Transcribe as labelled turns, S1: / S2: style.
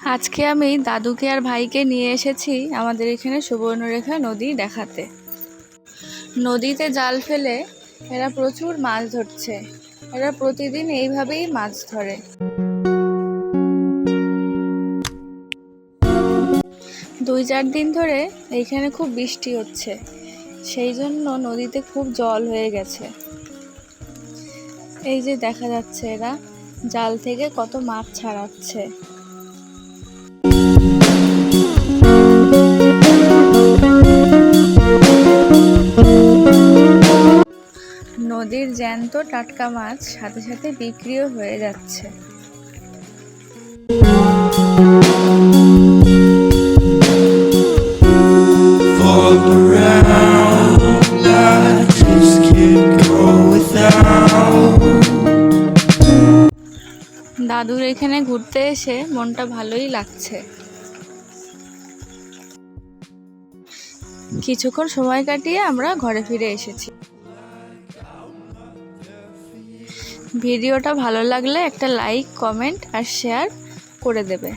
S1: আজকে আমি দাদুকে আর ভাইকে নিয়ে এসেছি আমাদের এখানে সুবর্ণরেখা নদী দেখাতে। নদীতে জাল ফেলে এরা প্রচুর মাছ ধরছে। এরা প্রতিদিন এইভাবেই মাছ ধরে। দুই চার দিন ধরে এইখানে খুব বৃষ্টি হচ্ছে। সেই জন্য নদীতে খুব জল হয়ে গেছে। এই যে দেখা যাচ্ছে এরা, জাল থেকে কত মাছ ছাড়াচ্ছে। নদীর জ্যান্ত টাটকা মাছ সাথে সাথে বিক্রিও হয়ে যাচ্ছে. দাদুর এখানে ঘুরতে এসে মনটা ভালোই লাগছে। কিছুক্ষণ সময় কাটিয়ে আমরা ঘরে ফিরে এসেছি। ভিডিওটা ভালো লাগলে একটা লাইক কমেন্ট আর শেয়ার করে দেবে।